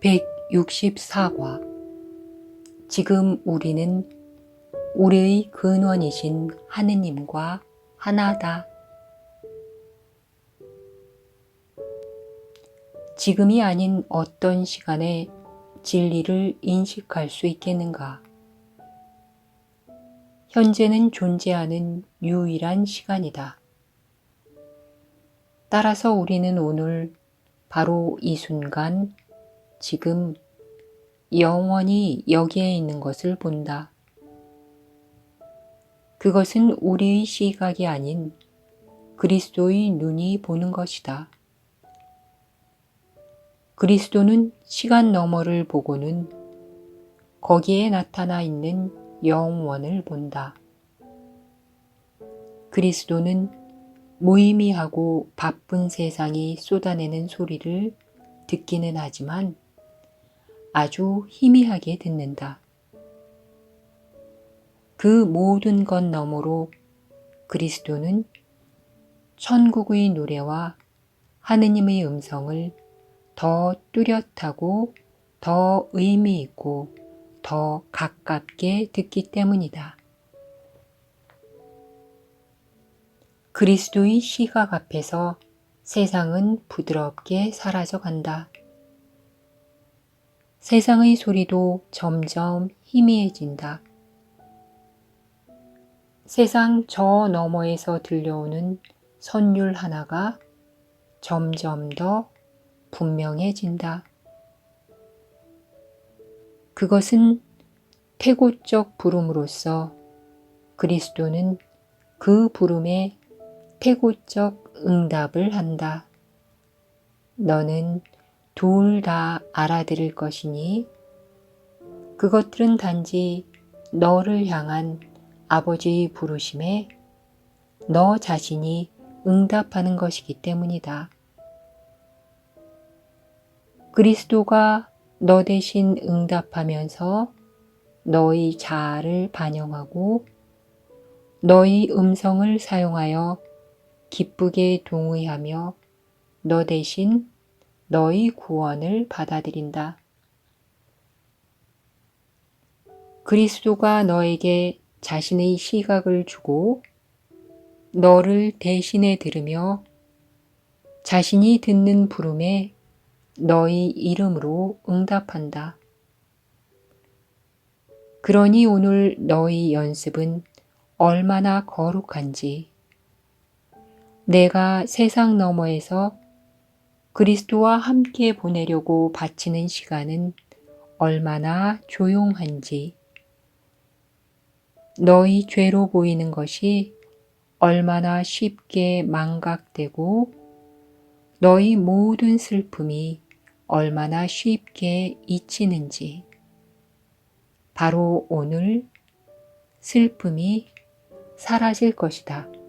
164과 지금 우리는 우리의 근원이신 하느님과 하나다. 지금이 아닌 어떤 시간에 진리를 인식할 수 있겠는가? 현재는 존재하는 유일한 시간이다. 따라서 우리는 오늘 바로 이 순간, 지금 영원히 여기에 있는 것을 본다. 그것은 우리의 시각이 아닌 그리스도의 눈이 보는 것이다. 그리스도는 시간 너머를 보고는 거기에 나타나 있는 영원을 본다. 그리스도는 무의미하고 바쁜 세상이 쏟아내는 소리를 듣기는 하지만 아주 희미하게 듣는다. 그 모든 것 너머로 그리스도는 천국의 노래와 하느님의 음성을 더 뚜렷하고 더 의미 있고 더 가깝게 듣기 때문이다. 그리스도의 시각 앞에서 세상은 부드럽게 사라져 간다. 세상의 소리도 점점 희미해진다. 세상 저 너머에서 들려오는 선율 하나가 점점 더 분명해진다. 그것은 태고적 부름으로서 그리스도는 그 부름에 태고적 응답을 한다. 너는 둘다 알아들을 것이니 그것들은 단지 너를 향한 아버지의 부르심에 너 자신이 응답하는 것이기 때문이다. 그리스도가 너 대신 응답하면서 너의 자아를 반영하고 너의 음성을 사용하여 기쁘게 동의하며 너 대신 너의 구원을 받아들인다. 그리스도가 너에게 자신의 시각을 주고 너를 대신해 들으며 자신이 듣는 부름에 너의 이름으로 응답한다. 그러니 오늘 너의 연습은 얼마나 거룩한지 내가 세상 너머에서 그리스도와 함께 보내려고 바치는 시간은 얼마나 조용한지, 너희 죄로 보이는 것이 얼마나 쉽게 망각되고 너희 모든 슬픔이 얼마나 쉽게 잊히는지, 바로 오늘 슬픔이 사라질 것이다.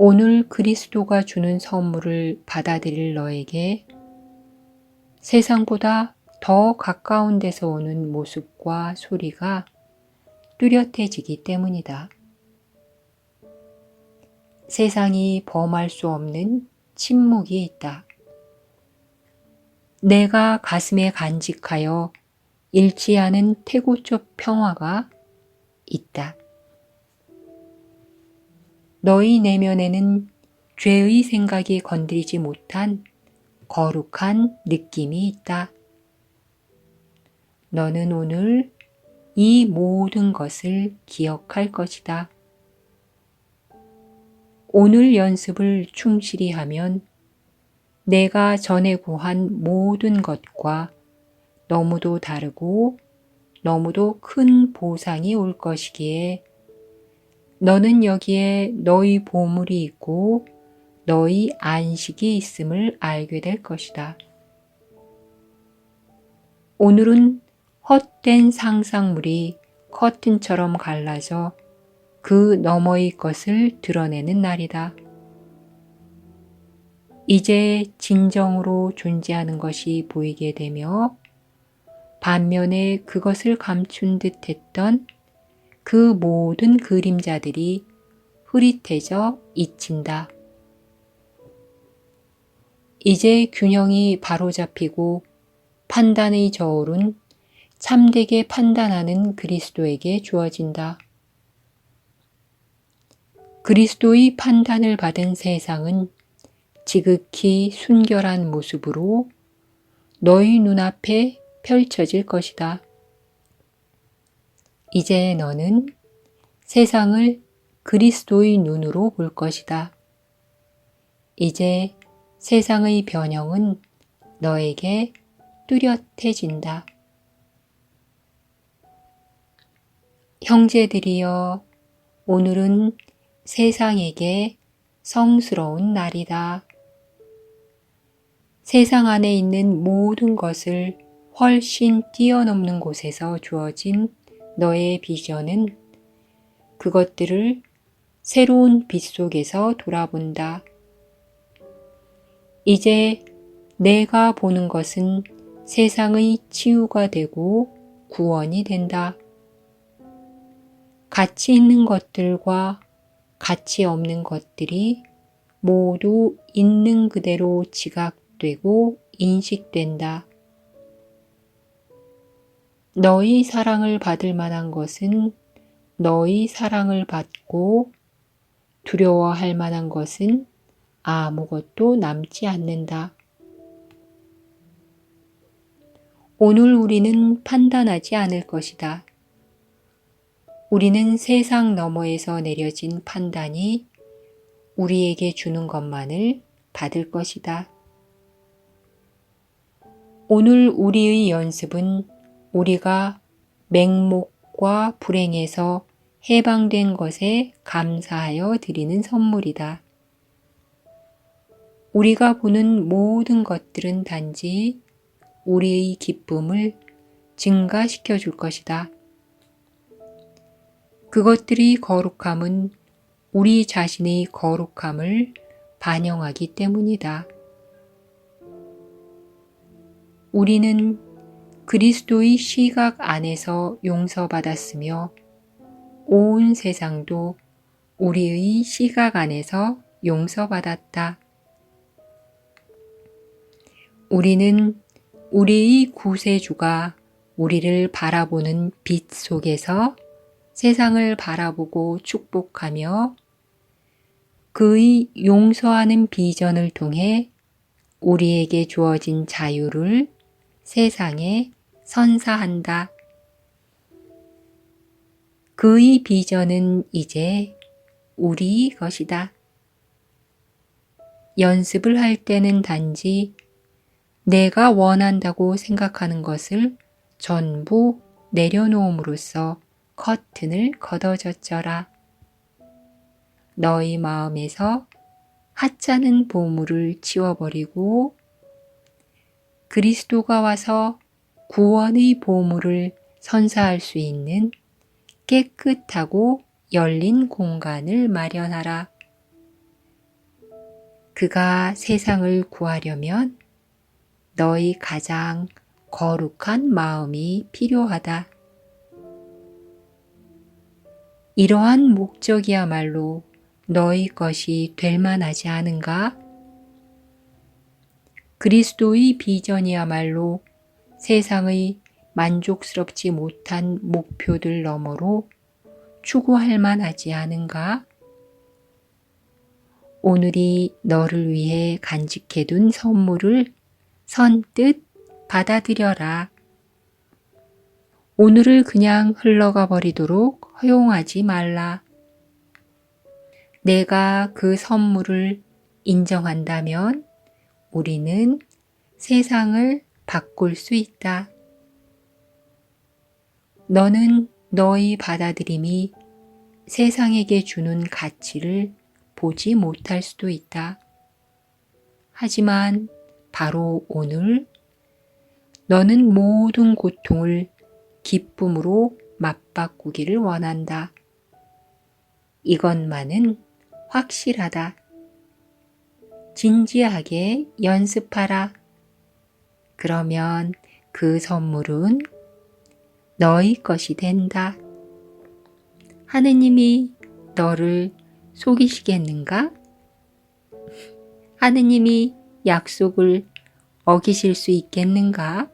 오늘 그리스도가 주는 선물을 받아들일 너에게 세상보다 더 가까운 데서 오는 모습과 소리가 뚜렷해지기 때문이다. 세상이 범할 수 없는 침묵이 있다. 내가 가슴에 간직하여 잃지 않은 태고적 평화가 있다. 너희 내면에는 죄의 생각이 건드리지 못한 거룩한 느낌이 있다. 너는 오늘 이 모든 것을 기억할 것이다. 오늘 연습을 충실히 하면 내가 전에 구한 모든 것과 너무도 다르고 너무도 큰 보상이 올 것이기에 너는 여기에 너희 보물이 있고 너희 안식이 있음을 알게 될 것이다. 오늘은 헛된 상상물이 커튼처럼 갈라져 그 너머의 것을 드러내는 날이다. 이제 진정으로 존재하는 것이 보이게 되며 반면에 그것을 감춘 듯 했던 그 모든 그림자들이 흐릿해져 잊힌다. 이제 균형이 바로잡히고 판단의 저울은 참되게 판단하는 그리스도에게 주어진다. 그리스도의 판단을 받은 세상은 지극히 순결한 모습으로 너희 눈앞에 펼쳐질 것이다. 이제 너는 세상을 그리스도의 눈으로 볼 것이다. 이제 세상의 변형은 너에게 뚜렷해진다. 형제들이여, 오늘은 세상에게 성스러운 날이다. 세상 안에 있는 모든 것을 훨씬 뛰어넘는 곳에서 주어진 너의 비전은 그것들을 새로운 빛 속에서 돌아본다. 이제 내가 보는 것은 세상의 치유가 되고 구원이 된다. 가치 있는 것들과 가치 없는 것들이 모두 있는 그대로 지각되고 인식된다. 너희 사랑을 받을 만한 것은 너희 사랑을 받고 두려워할 만한 것은 아무것도 남지 않는다. 오늘 우리는 판단하지 않을 것이다. 우리는 세상 너머에서 내려진 판단이 우리에게 주는 것만을 받을 것이다. 오늘 우리의 연습은 우리가 맹목과 불행에서 해방된 것에 감사하여 드리는 선물이다. 우리가 보는 모든 것들은 단지 우리의 기쁨을 증가시켜 줄 것이다. 그것들이 거룩함은 우리 자신의 거룩함을 반영하기 때문이다. 우리는 그리스도의 시각 안에서 용서받았으며 온 세상도 우리의 시각 안에서 용서받았다. 우리는 우리의 구세주가 우리를 바라보는 빛 속에서 세상을 바라보고 축복하며 그의 용서하는 비전을 통해 우리에게 주어진 자유를 세상에 선사한다. 그의 비전은 이제 우리 것이다. 연습을 할 때는 단지 내가 원한다고 생각하는 것을 전부 내려놓음으로써 커튼을 걷어졌져라. 너희 마음에서 하찮은 보물을 지워버리고 그리스도가 와서 구원의 보물을 선사할 수 있는 깨끗하고 열린 공간을 마련하라. 그가 세상을 구하려면 너희 가장 거룩한 마음이 필요하다. 이러한 목적이야말로 너희 것이 될 만하지 않은가? 그리스도의 비전이야말로 세상의 만족스럽지 못한 목표들 너머로 추구할 만하지 않은가? 오늘이 너를 위해 간직해둔 선물을 선뜻 받아들여라. 오늘을 그냥 흘러가 버리도록 허용하지 말라. 내가 그 선물을 인정한다면 우리는 세상을 바꿀 수 있다. 너는 너의 받아들임이 세상에게 주는 가치를 보지 못할 수도 있다. 하지만 바로 오늘 너는 모든 고통을 기쁨으로 맞바꾸기를 원한다. 이것만은 확실하다. 진지하게 연습하라. 그러면 그 선물은 너희 것이 된다. 하느님이 너를 속이시겠는가? 하느님이 약속을 어기실 수 있겠는가?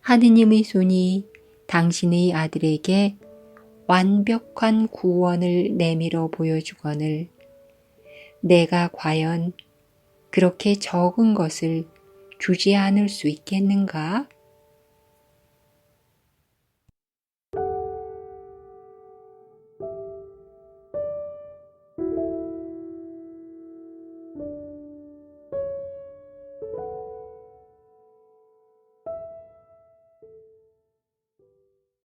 하느님의 손이 당신의 아들에게 완벽한 구원을 내밀어 보여주거늘 내가 과연 그렇게 적은 것을 주지 않을 수 있겠는가?